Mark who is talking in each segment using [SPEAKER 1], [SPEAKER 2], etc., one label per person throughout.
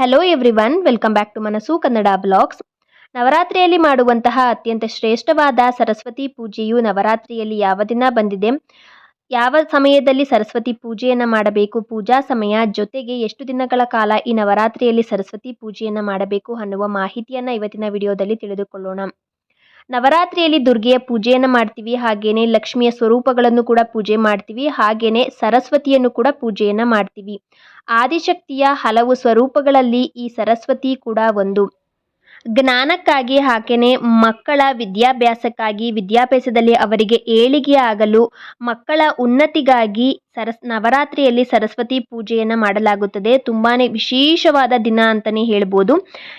[SPEAKER 1] Hello everyone welcome back to Manasu Kannada blogs ನವರಾತ್ರಿಯಲ್ಲಿ ಮಾಡುವಂತಹ ಅತ್ಯಂತ ಶ್ರೇಷ್ಠವಾದ ಸರಸ್ವತಿ ಪೂಜೆಯು ನವರಾತ್ರಿಯಲ್ಲಿ ಯಾವ ದಿನ ಬಂದಿದೆ? ಯಾವ ಸಮಯದಲ್ಲಿ ಸರಸ್ವತಿ ಪೂಜೆಯನ್ನು ಮಾಡಬೇಕು? ಪೂಜಾ ಸಮಯ ಜೊತೆಗೆ ಎಷ್ಟು ದಿನಗಳ ಕಾಲ ಈ ನವರಾತ್ರಿಯಲ್ಲಿ ಸರಸ್ವತಿ ಪೂಜೆಯನ್ನು ಮಾಡಬೇಕು ಅನ್ನುವ ಮಾಹಿತಿಯನ್ನು ಇವತ್ತಿನ ವಿಡಿಯೋದಲ್ಲಿ ತಿಳಿದುಕೊಳ್ಳೋಣ. ನವರಾತ್ರಿಯಲ್ಲಿ ದುರ್ಗೆಯ ಪೂಜೆಯನ್ನು ಮಾಡ್ತೀವಿ ಹಾಗೆಯೇ ಲಕ್ಷ್ಮಿಯ ಸ್ವರೂಪಗಳನ್ನು ಕೂಡ ಪೂಜೆ ಮಾಡ್ತೀವಿ ಹಾಗೆಯೇ ಸರಸ್ವತಿಯನ್ನು ಕೂಡ ಪೂಜೆಯನ್ನು ಮಾಡ್ತೀವಿ. ಆದಿಶಕ್ತಿಯ ಹಲವು ಸ್ವರೂಪಗಳಲ್ಲಿ ಈ ಸರಸ್ವತಿ ಕೂಡ ಒಂದು. ಜ್ಞಾನಕ್ಕಾಗಿ ಹಾಗೆಯೇ ಮಕ್ಕಳ ವಿದ್ಯಾಭ್ಯಾಸಕ್ಕಾಗಿ ವಿದ್ಯಾಭ್ಯಾಸದಲ್ಲಿ ಅವರಿಗೆ ಏಳಿಗೆ ಆಗಲು ಮಕ್ಕಳ ಉನ್ನತಿಗಾಗಿ ಸರಸ್, ನವರಾತ್ರಿಯಲ್ಲಿ ಸರಸ್ವತಿ ಪೂಜೆಯನ್ನು ಮಾಡಲಾಗುತ್ತದೆ. ತುಂಬಾ ವಿಶೇಷವಾದ ದಿನ ಅಂತಲೇ ಹೇಳ್ಬೋದು.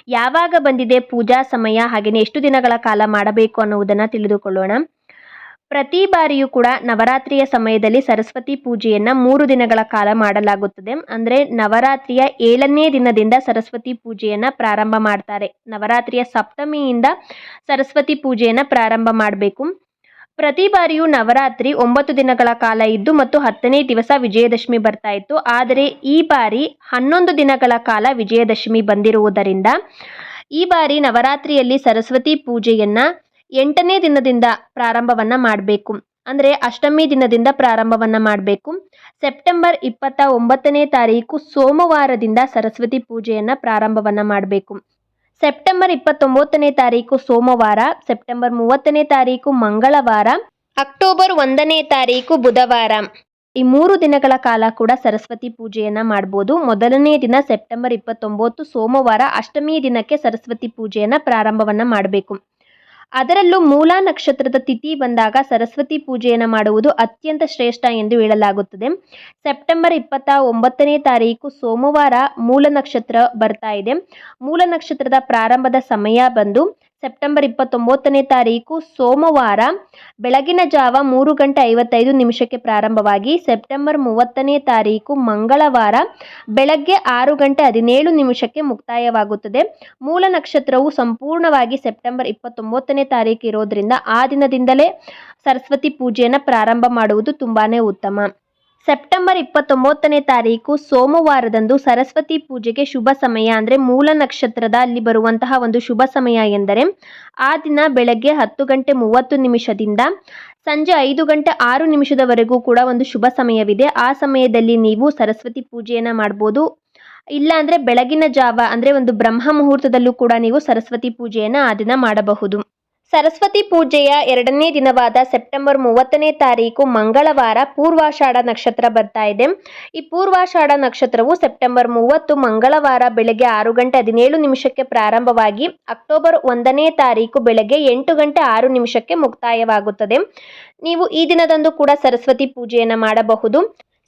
[SPEAKER 1] ಯಾವಾಗ ಬಂದಿದೆ ಪೂಜಾ ಸಮಯ ಹಾಗೆಯೇ ಎಷ್ಟು ದಿನಗಳ ಕಾಲ ಮಾಡಬೇಕು ಅನ್ನುವುದನ್ನು ತಿಳಿದುಕೊಳ್ಳೋಣ. ಪ್ರತಿ ಬಾರಿಯೂ ಕೂಡ ನವರಾತ್ರಿಯ ಸಮಯದಲ್ಲಿ ಸರಸ್ವತಿ ಪೂಜೆಯನ್ನು ಮೂರು ದಿನಗಳ ಕಾಲ ಮಾಡಲಾಗುತ್ತದೆ. ಅಂದರೆ ನವರಾತ್ರಿಯ ಏಳನೇ ದಿನದಿಂದ ಸರಸ್ವತಿ ಪೂಜೆಯನ್ನು ಪ್ರಾರಂಭ ಮಾಡ್ತಾರೆ. ನವರಾತ್ರಿಯ ಸಪ್ತಮಿಯಿಂದ ಸರಸ್ವತಿ ಪೂಜೆಯನ್ನು ಪ್ರಾರಂಭ ಮಾಡಬೇಕು. ಪ್ರತಿ ಬಾರಿಯೂ ನವರಾತ್ರಿ ಒಂಬತ್ತು ದಿನಗಳ ಕಾಲ ಇದ್ದು ಮತ್ತು ಹತ್ತನೇ ದಿವಸ ವಿಜಯದಶಮಿ ಬರ್ತಾ ಇತ್ತು. ಆದರೆ ಈ ಬಾರಿ ಹನ್ನೊಂದು ದಿನಗಳ ಕಾಲ ವಿಜಯದಶಮಿ ಬಂದಿರುವುದರಿಂದ ಈ ಬಾರಿ ನವರಾತ್ರಿಯಲ್ಲಿ ಸರಸ್ವತಿ ಪೂಜೆಯನ್ನು ಎಂಟನೇ ದಿನದಿಂದ ಪ್ರಾರಂಭವನ್ನು ಮಾಡಬೇಕು. ಅಂದರೆ ಅಷ್ಟಮಿ ದಿನದಿಂದ ಪ್ರಾರಂಭವನ್ನು ಮಾಡಬೇಕು. ಸೆಪ್ಟೆಂಬರ್ ಇಪ್ಪತ್ತ ಒಂಬತ್ತನೇ ತಾರೀಕು ಸೋಮವಾರದಿಂದ ಸರಸ್ವತಿ ಪೂಜೆಯನ್ನು ಪ್ರಾರಂಭವನ್ನು ಮಾಡಬೇಕು. ಸೆಪ್ಟೆಂಬರ್ ಇಪ್ಪತ್ತೊಂಬತ್ತನೇ ತಾರೀಕು ಸೋಮವಾರ, ಸೆಪ್ಟೆಂಬರ್ ಮೂವತ್ತನೇ ತಾರೀಕು ಮಂಗಳವಾರ, ಅಕ್ಟೋಬರ್ ಒಂದನೇ ತಾರೀಕು ಬುಧವಾರ. ಈ ಮೂರು ದಿನಗಳ ಕಾಲ ಕೂಡ ಸರಸ್ವತಿ ಪೂಜೆಯನ್ನು ಮಾಡ್ಬೋದು. ಮೊದಲನೇ ದಿನ ಸೆಪ್ಟೆಂಬರ್ ಇಪ್ಪತ್ತೊಂಬತ್ತು ಸೋಮವಾರ ಅಷ್ಟಮಿ ದಿನಕ್ಕೆ ಸರಸ್ವತಿ ಪೂಜೆಯನ್ನು ಪ್ರಾರಂಭವನ್ನು ಮಾಡಬೇಕು. ಅದರಲ್ಲೂ ಮೂಲ ನಕ್ಷತ್ರದ ತಿಥಿ ಬಂದಾಗ ಸರಸ್ವತಿ ಪೂಜೆಯನ್ನು ಮಾಡುವುದು ಅತ್ಯಂತ ಶ್ರೇಷ್ಠ ಎಂದು ಹೇಳಲಾಗುತ್ತದೆ. ಸೆಪ್ಟೆಂಬರ್ ಇಪ್ಪತ್ತ ಒಂಬತ್ತನೇ ತಾರೀಕು ಸೋಮವಾರ ಮೂಲ ನಕ್ಷತ್ರ ಬರ್ತಾ ಇದೆ. ಮೂಲ ನಕ್ಷತ್ರದ ಪ್ರಾರಂಭದ ಸಮಯ ಬಂದು ಸೆಪ್ಟೆಂಬರ್ ಇಪ್ಪತ್ತೊಂಬತ್ತನೇ ತಾರೀಕು ಸೋಮವಾರ ಬೆಳಗಿನ ಜಾವ ಮೂರು ಗಂಟೆ ಐವತ್ತೈದು ನಿಮಿಷಕ್ಕೆ ಪ್ರಾರಂಭವಾಗಿ ಸೆಪ್ಟೆಂಬರ್ ಮೂವತ್ತನೇ ತಾರೀಕು ಮಂಗಳವಾರ ಬೆಳಗ್ಗೆ ಆರು ಗಂಟೆ ಹದಿನೇಳು ನಿಮಿಷಕ್ಕೆ ಮುಕ್ತಾಯವಾಗುತ್ತದೆ. ಮೂಲ ನಕ್ಷತ್ರವು ಸಂಪೂರ್ಣವಾಗಿ ಸೆಪ್ಟೆಂಬರ್ ಇಪ್ಪತ್ತೊಂಬತ್ತನೇ ತಾರೀಕು ಇರೋದ್ರಿಂದ ಆ ದಿನದಿಂದಲೇ ಸರಸ್ವತಿ ಪೂಜೆಯನ್ನು ಪ್ರಾರಂಭ ಮಾಡುವುದು ತುಂಬಾ ಉತ್ತಮ. ಸೆಪ್ಟೆಂಬರ್ ಇಪ್ಪತ್ತೊಂಬತ್ತನೇ ತಾರೀಕು ಸೋಮವಾರದಂದು ಸರಸ್ವತಿ ಪೂಜೆಗೆ ಶುಭ ಸಮಯ ಅಂದರೆ ಮೂಲ ನಕ್ಷತ್ರದ ಅಲ್ಲಿ ಬರುವಂತಹ ಒಂದು ಶುಭ ಸಮಯ ಎಂದರೆ ಆ ದಿನ ಬೆಳಗ್ಗೆ ಹತ್ತು ಗಂಟೆ ಮೂವತ್ತು ನಿಮಿಷದಿಂದ ಸಂಜೆ ಐದು ಗಂಟೆ ಆರು ನಿಮಿಷದವರೆಗೂ ಕೂಡ ಒಂದು ಶುಭ ಸಮಯವಿದೆ. ಆ ಸಮಯದಲ್ಲಿ ನೀವು ಸರಸ್ವತಿ ಪೂಜೆಯನ್ನು ಮಾಡ್ಬೋದು. ಇಲ್ಲ ಅಂದರೆ ಬೆಳಗಿನ ಜಾವ ಅಂದರೆ ಒಂದು ಬ್ರಹ್ಮ ಮುಹೂರ್ತದಲ್ಲೂ ಕೂಡ ನೀವು ಸರಸ್ವತಿ ಪೂಜೆಯನ್ನು ಆ ದಿನ ಮಾಡಬಹುದು. ಸರಸ್ವತಿ ಪೂಜೆಯ ಎರಡನೇ ದಿನವಾದ ಸೆಪ್ಟೆಂಬರ್ ಮೂವತ್ತನೇ ತಾರೀಕು ಮಂಗಳವಾರ ಪೂರ್ವಾಷಾಢ ನಕ್ಷತ್ರ ಬರ್ತಾ ಇದೆ. ಈ ಪೂರ್ವಾಷಾಢ ನಕ್ಷತ್ರವು ಸೆಪ್ಟೆಂಬರ್ ಮೂವತ್ತು ಮಂಗಳವಾರ ಬೆಳಗ್ಗೆ ಆರು ಗಂಟೆ ಹದಿನೇಳು ನಿಮಿಷಕ್ಕೆ ಪ್ರಾರಂಭವಾಗಿ ಅಕ್ಟೋಬರ್ ಒಂದನೇ ತಾರೀಕು ಬೆಳಗ್ಗೆ ಎಂಟು ಗಂಟೆ ಆರು ನಿಮಿಷಕ್ಕೆ ಮುಕ್ತಾಯವಾಗುತ್ತದೆ. ನೀವು ಈ ದಿನದಂದು ಕೂಡ ಸರಸ್ವತಿ ಪೂಜೆಯನ್ನು ಮಾಡಬಹುದು.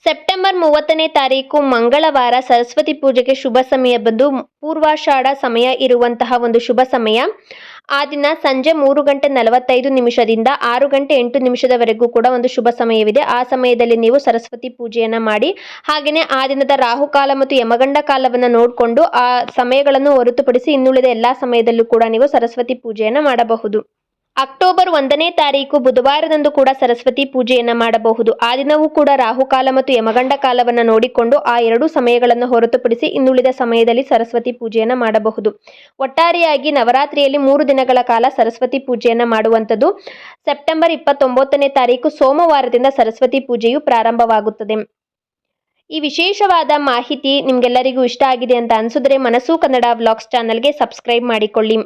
[SPEAKER 1] ಸೆಪ್ಟೆಂಬರ್ ಮೂವತ್ತನೇ ತಾರೀಕು ಮಂಗಳವಾರ ಸರಸ್ವತಿ ಪೂಜೆಗೆ ಶುಭ ಸಮಯ ಬಂದು ಪೂರ್ವಾಷಾಢ ಸಮಯ ಇರುವಂತಹ ಒಂದು ಶುಭ ಸಮಯ. ಆ ದಿನ ಸಂಜೆ ಮೂರು ಗಂಟೆ ನಲವತ್ತೈದು ನಿಮಿಷದಿಂದ ಆರು ಗಂಟೆ ಎಂಟು ನಿಮಿಷದವರೆಗೂ ಕೂಡ ಒಂದು ಶುಭ ಸಮಯವಿದೆ. ಆ ಸಮಯದಲ್ಲಿ ನೀವು ಸರಸ್ವತಿ ಪೂಜೆಯನ್ನು ಮಾಡಿ ಹಾಗೆಯೇ ಆ ದಿನದ ರಾಹುಕಾಲ ಮತ್ತು ಯಮಗಂಡ ಕಾಲವನ್ನು ನೋಡಿಕೊಂಡು ಆ ಸಮಯಗಳನ್ನು ಹೊರತುಪಡಿಸಿ ಇನ್ನುಳಿದ ಎಲ್ಲ ಸಮಯದಲ್ಲೂ ಕೂಡ ನೀವು ಸರಸ್ವತಿ ಪೂಜೆಯನ್ನು ಮಾಡಬಹುದು. ಅಕ್ಟೋಬರ್ ಒಂದನೇ ತಾರೀಕು ಬುಧವಾರದಂದು ಕೂಡ ಸರಸ್ವತಿ ಪೂಜೆಯನ್ನು ಮಾಡಬಹುದು. ಆ ದಿನವೂ ಕೂಡ ರಾಹುಕಾಲ ಮತ್ತು ಯಮಗಂಡ ಕಾಲವನ್ನು ನೋಡಿಕೊಂಡು ಆ ಎರಡೂ ಸಮಯಗಳನ್ನು ಹೊರತುಪಡಿಸಿ ಇನ್ನುಳಿದ ಸಮಯದಲ್ಲಿ ಸರಸ್ವತಿ ಪೂಜೆಯನ್ನು ಮಾಡಬಹುದು. ಒಟ್ಟಾರೆಯಾಗಿ ನವರಾತ್ರಿಯಲ್ಲಿ ಮೂರು ದಿನಗಳ ಕಾಲ ಸರಸ್ವತಿ ಪೂಜೆಯನ್ನು ಮಾಡುವಂಥದ್ದು. ಸೆಪ್ಟೆಂಬರ್ ಇಪ್ಪತ್ತೊಂಬತ್ತನೇ ತಾರೀಕು ಸೋಮವಾರದಿಂದ ಸರಸ್ವತಿ ಪೂಜೆಯು ಪ್ರಾರಂಭವಾಗುತ್ತದೆ. ಈ ವಿಶೇಷವಾದ ಮಾಹಿತಿ ನಿಮಗೆಲ್ಲರಿಗೂ ಇಷ್ಟ ಆಗಿದೆ ಅಂತ ಅನಿಸಿದ್ರೆ ಮನಸ್ಸು ಕನ್ನಡ ವ್ಲಾಗ್ಸ್ ಚಾನಲ್ಗೆ ಸಬ್ಸ್ಕ್ರೈಬ್ ಮಾಡಿಕೊಳ್ಳಿ.